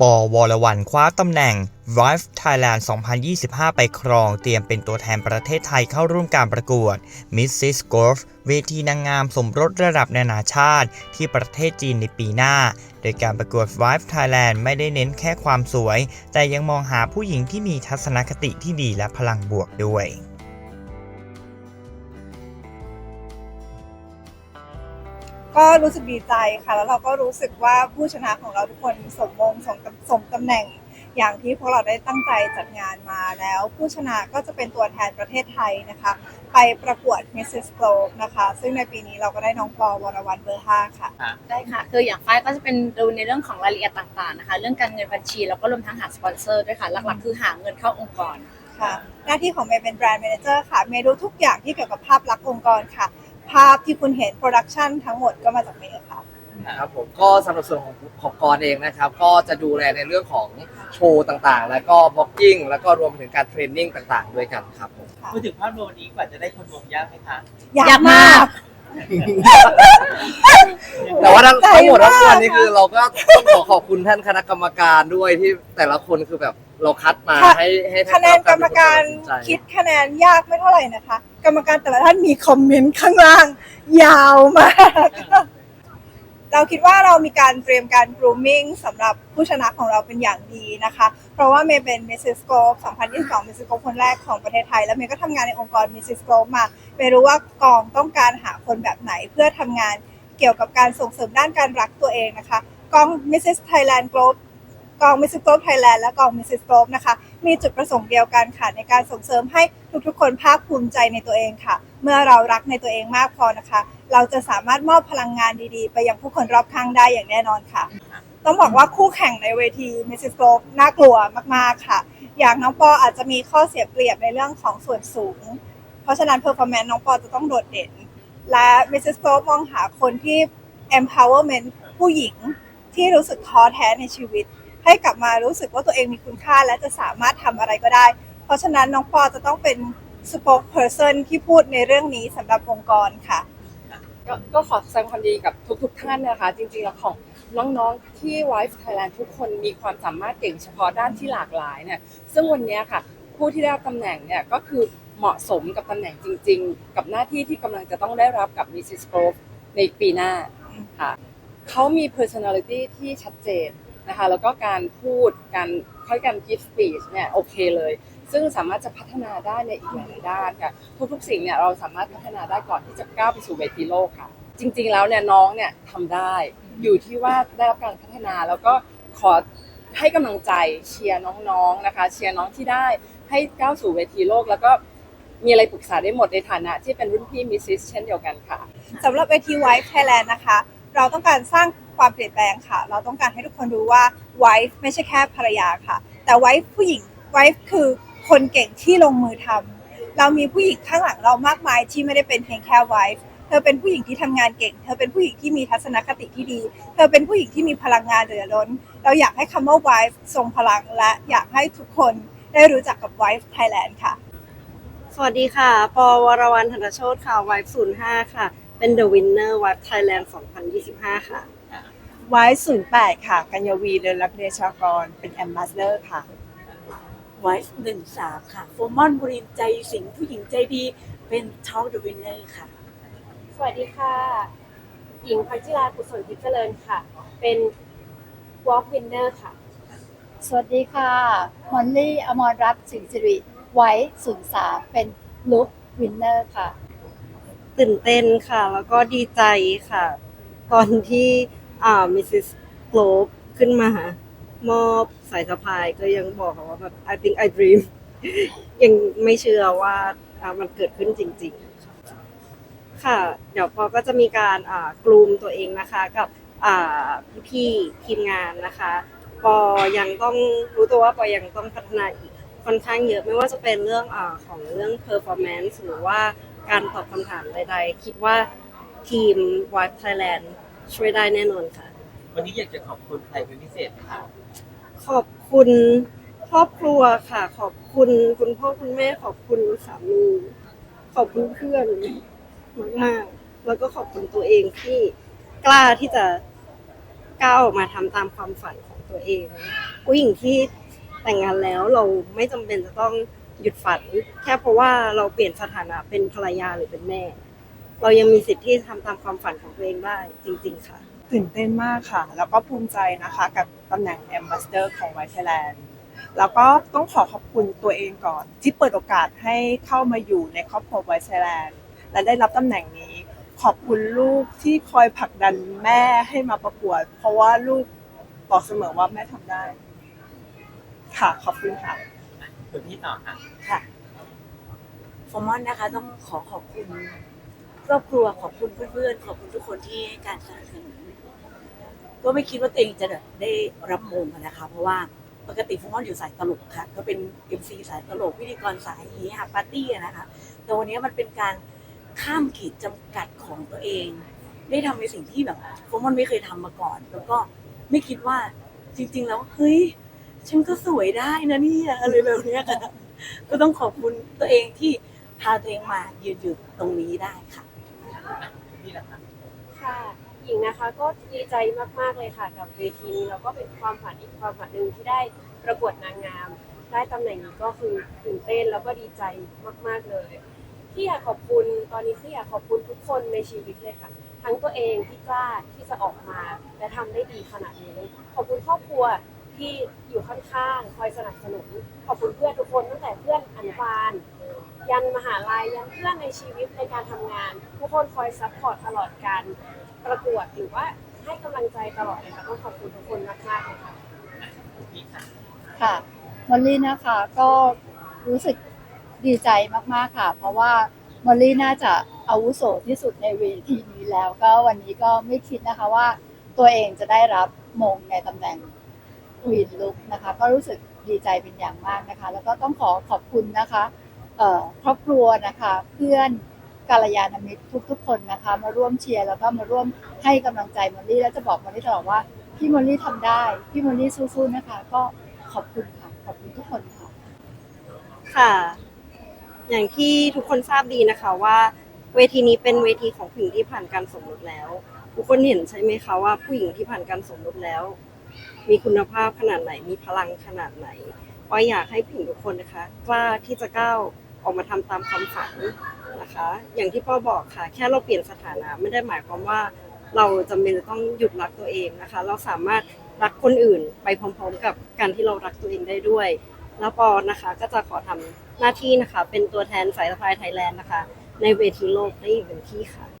ปอวรวันคว้าตำแหน่ง Wife Thailand 2025 ไปครอง เตรียมเป็นตัวแทนประเทศไทยเข้าร่วมการประกวด Mrs. Golf เวทีนางงามสมรสระดับนานาชาติ ที่ประเทศจีนในปีหน้า โดยการประกวด Wife Thailand ไม่ได้เน้นแค่ความสวย แต่ยังมองหาผู้หญิงที่มีทัศนคติที่ดีและพลังบวกด้วย ก็รู้สึกดีใจค่ะ แล้วเราก็รู้สึกว่าผู้ชนะของเราทุกคนสมมงสมสมตำแหน่ง อย่างที่พวกเราได้ตั้งใจจัดงานมาแล้ว ผู้ชนะก็จะเป็นตัวแทนประเทศไทยนะคะ ไปประกวด Mrs. Globe นะคะ ซึ่งในปีนี้เราก็ได้น้องปอวรวันเบอร์5ค่ะ ได้ค่ะ คืออย่างฝ้ายก็จะเป็นดูในเรื่องของรายละเอียดต่างๆนะคะ เรื่องการเงินบัญชีแล้วก็รวมทั้งหาสปอนเซอร์ด้วยค่ะ หลักๆคือหาเงินเข้าองค์กรค่ะ หน้าที่ของเมย์เป็นแบรนด์ a ม a นเจอร์ค่ะ เมย์รู้ทุกอย่างที่เกี่ยวกับภาพลักษณ์องค์กรค่ะ ภาพที่คุณเห็นโปรดักชันทั้งหมดก็มาจากเมย์ค่ะ ครับผมก็สำหรับส่วนของของกรเองนะครับ ก็จะดูแลในเรื่องของโชว์ต่างๆ แล้วก็บล็อกกิ้งแล้วก็รวมไปถึงการเทรนนิ่งต่างๆ ด้วยกันครับผมพูดถึงภาพรวมวันนี้กว่าจะได้คนรวมยากไหมคะ อยากอยากมามากกแต่ว่าทั้งใจทั้งหมดทั้งมวลมากนี่คือเราก็ต้องขอขอบคุณท่านคณะกรรมการด้วยที่แต่ละคนคือแบบ เราคัดมาค่ะให้ให้คะแนนกรรมการตัดสินใจคิดคะแนนยากไม่เท่าไหร่นะคะ กรรมการแต่ละท่านมีคอมเมนต์ข้างล่าง ยาวมาก เราคิดว่าเรามีการเตรียมการ grooming สำหรับผู้ชนะของเราเป็นอย่างดีนะคะ เพราะว่าเมย์เป็น Mrs. Globe 2022 Mrs. Globe คนแรกของประเทศไทย แล้วเมย์ก็ทำงานในองค์กร Mrs. Globe มาเมย์รู้ว่ากองต้องการหาคนแบบไหนเพื่อทำงานเกี่ยวกับการส่งเสริมด้านการรักตัวเองนะคะ กอง Mrs. Thailand Globe กอง Mrs. Globe Thailand และกอง Mrs. Globe นะคะ มีจุดประสงค์เดียวกันค่ะ ในการส่งเสริมให้ทุกๆ คนภาคภูมิใจในตัวเองค่ะ เมื่อเรารักในตัวเองมากพอนะคะ เราจะสามารถมอบพลังงานดีๆ ไปยังผู้คนรอบข้างได้อย่างแน่นอนค่ะ ต้องบอกว่าคู่แข่งในเวที Mrs. Globe น่ากลัวมากๆค่ะ อย่างน้องปออาจจะมีข้อเสียเปรียบในเรื่องของส่วนสูง เพราะฉะนั้น performance น้องปอจะต้องโดดเด่น และ Mrs. Globe มองหาคนที่ empowerment ผู้หญิงที่รู้สึกท้อแท้ในชีวิต ให้กลับมารู้สึกว่าตัวเองมีคุณค่าและจะสามารถทำอะไรก็ได้ เพราะฉะนั้นน้องปอจะต้องเป็น spokesperson ที่พูดในเรื่องนี้สำหรับองค์กรค่ะก็ก็ขอแสดงความดีกับทุกๆท่านนะคะ จริงๆแล้วของน้องๆที่ Wife Thailand ทุกคนมีความสามารถเก่งเฉพาะด้านที่หลากหลายเนี่ยซึ่งวันนี้ค่ะ ผู้ที่ได้รับตำแหน่งเนี่ยก็คือเหมาะสมกับตำแหน่งจริง ๆ กับหน้าที่ที่กำลังจะต้องได้รับกับ Mrs. Grove ในปีหน้าค่ะเขามี personality ที่ชัดเจน นะคะแล้วก็การพูดการค่อยการ give speech เนี่ยโอเคเลย ซึ่งสามารถจะพัฒนาได้ในอีกหลายด้านค่ะทุกๆสิ่งเนี่ยเราสามารถพัฒนาได้ก่อนที่จะก้าวไปสู่เวทีโลกค่ะ จริง ๆ แล้วเนี่ยน้องเนี่ยทำได้อยู่ที่ว่าได้รับการพัฒนาแล้วก็ขอให้กำลังใจเชียร์น้องๆนะคะเชียร์น้องที่ได้ให้ก้าวสู่เวทีโลกแล้วก็มีอะไรปรึกษาได้หมดในฐานะที่เป็นรุ่นพี่มิสซิสเช่นเดียวกันค่ะสำหรับเวที Wife Thailand นะคะ เราต้องการสร้าง ความเปลี่ยนแปลงค่ะ เราต้องการให้ทุกคนรู้ว่า Wife ไม่ใช่แค่ภรรยาค่ะ แต่ Wife ผู้หญิง Wife คือคนเก่งที่ลงมือทำเรามีผู้หญิงข้างหลังเรามากมายที่ไม่ได้เป็นเพียงแค่ Wife เธอเป็นผู้หญิงที่ทำงานเก่ง เธอเป็นผู้หญิงที่มีทัศนคติที่ดี เธอเป็นผู้หญิงที่มีพลังงานเหลือล้น เราอยากให้คำว่า Wife ทรงพลังและอยากให้ทุกคนได้รู้จักกับ Wife Thailand ค่ะ สวัสดีค่ะปอวรวรรณธนโชตค่ะ w i f e 05 ค่ะ เป็น The Winner w i f e Thailand 2025 ค่ะ ไว้08ค่ะ กัญญวีเรือนรักเดชากร เป็นแอมบาสเดอร์ค่ะ ไวฟ์หนึ่งสามค่ะโฟมอนบุรินทร์ใจสิงห์ผู้หญิงใจดี เป็นท็อปเดอะวินเนอร์ค่ะ สวัสดีค่ะ หญิงพัชรากุศลทิพย์เจริญค่ะ เป็น Walk Winner ค่ะ สวัสดีค่ะ มอลลี่อมรรัตน์สิงห์สิริไว้ศูนย์สามเป็นลุควินเนอร์ค่ะ ตื่นเต้นค่ะ แล้วก็ดีใจค่ะ ตอนที่ อ่า Mrs. Globe ขึ้นมา มอบสายสะพายก็ยังบอกค่ะว่าแบบ I think I dream ยังไม่เชื่อว่าอ่ามันเกิดขึ้นจริง ๆ ค่ะ เดี๋ยวปอก็จะมีการกลูมตัวเองนะคะ กับอ่าพี่ๆทีมงานนะคะ ปอยังต้องรู้ตัวว่าปอยังต้องพัฒนาอีกค่อนข้างเยอะไม่ว่าจะเป็นเรื่องอาของเรื่อง performance หรือว่าการตอบคำถามใดๆ คิดว่าทีม Wife Thailand ช่วยได้แน่นอนค่ะ วันนี้อยากจะขอบคุณใครเป็นพิเศษไหมคะขอบคุณครอบครัวค่ะ ขอบคุณคุณพ่อคุณแม่ขอบคุณสามีขอบคุณเพื่อนมากๆแล้วก็ขอบคุณตัวเองที่กล้าที่จะก้าวออกมาทำตามความฝันของตัวเองผู้หญิงที่แต่งงานแล้วเราไม่จำเป็นจะต้องหยุดฝัน แค่เพราะว่าเราเปลี่ยนสถานะเป็นภรรยาหรือเป็นแม่ เรายังมีสิทธิ์ที่ทำตามความฝันของตัวเองได้จริง ๆ ค่ะ ตื่นเต้นมากค่ะ แล้วก็ภูมิใจนะคะกับตำแหน่ง Ambassador ของไวท์ไทยแลนด์แล้วก็ต้องขอขอบคุณตัวเองก่อน ที่เปิดโอกาสให้เข้ามาอยู่ในครอบครัวไวท์ไทยแลนด์และได้รับตำแหน่งนี้ ขอบคุณลูกที่คอยผลักดันแม่ให้มาประกวด เพราะว่าลูกบอกเสมอว่าแม่ทำได้ ค่ะขอบคุณค่ะคุณพี่ต่อค่ะค่ะฟอร์มอนนะคะ ต้องขอขอบคุณ ครอบครัวขอบคุณเพื่อนๆขอบคุณทุกคนที่ให้การสนับสนุนก็ไม่คิดว่าตัวเองจะได้รับมงนะคะ เพราะว่าปกติฟอร์มอนอยู่สายตลกค่ะ ก็เป็นเอ็มซีสายตลกพิธีกรสายเฮฮาปาร์ตี้นะคะ แต่วันนี้มันเป็นการข้ามขีดจำกัดของตัวเอง ได้ทำในสิ่งที่แบบฟอร์มอนไม่เคยทำมาก่อน แล้วก็ไม่คิดว่าจริง ๆ แล้วเฮ้ยฉันก็สวยได้นะเนี่ยอะไรแบบเนี้ยค่ะก็ต้องขอบคุณตัวเองที่พาตัวเองมายืนอยู่ตรงนี้ได้ค่ะ พี่นะคะค่ะหญิงนะคะก็ดีใจมากๆเลยค่ะ กับเวทีนี้แล้วก็เป็นความฝันอีกความฝันหนึ่งที่ได้ประกวดนางงาม ได้ตำแหน่งนี้ก็คือตื่นเต้นแล้วก็ดีใจมากๆเลย ที่อยากขอบคุณตอนนี้ที่อยากขอบคุณทุกคนในชีวิตเลยค่ะ ทั้งตัวเองที่กล้าที่จะออกมาและทำได้ดีขนาดนี้ขอบคุณครอบครัวที่อยู่ข้างๆคอยสนับสนุน ขอบคุณเพื่อนทุกคนตั้งแต่เพื่อนอนุบาล ยันมหาลัยยันเพื่อนในชีวิตในการทำงาน ทุกคนคอยซัพพอร์ตตลอดการประกวดหรือว่าให้กำลังใจตลอดเลยค่ะต้องขอบคุณทุกคนมากๆเลยค่ะค่ะมอลลี่นะคะก็รู้สึกดีใจมากๆค่ะ เพราะว่ามอลลี่น่าจะอาวุโสที่สุดในเวทีนี้แล้ว ก็วันนี้ก็ไม่คิดนะคะว่า ตัวเองจะได้รับมงในตำแหน่งควีนลุกนะคะ ก็รู้สึกดีใจเป็นอย่างมากนะคะ แล้วก็ต้องขอขอบคุณนะคะ ครอบครัวนะคะ เพื่อนกาลยานมิตรทุกๆคนนะคะ มาร่วมเชียร์แล้วก็มาร่วมให้กำลังใจมอลลี่แล้วจะบอกมอลลี่ตลอดว่าพี่มอลลี่ทำได้ พี่มอลลี่สู้ๆนะคะ ก็ขอบคุณค่ะขอบคุณทุกคนค่ะค่ะ อย่างที่ทุกคนทราบดีนะคะว่าเวทีนี้เป็นเวทีของผู้หญิงที่ผ่านการสมรสแล้ว ทุกคนเห็นใช่ไหมคะว่าผู้หญิงที่ผ่านการสมรสแล้ว มีคุณภาพขนาดไหนมีพลังขนาดไหนว่าอยากให้ผู้หญิงทุกคนนะคะ กล้าที่จะก้าว ออกมาทำตามความฝันนะคะ อย่างที่พ่อบอกค่ะ แค่เราเปลี่ยนสถานะไม่ได้หมายความว่าเราจำเป็นจะต้องหยุดรักตัวเองนะคะ เราสามารถรักคนอื่นไปพร้อมๆ กับการที่เรารักตัวเองได้ด้วย แล้วปอนะคะก็จะขอทำหน้าที่นะคะ เป็นตัวแทนสายสะพายไทยแลนด์นะคะ ในเวทีโลกได้อีกเป็นที่ค่ะ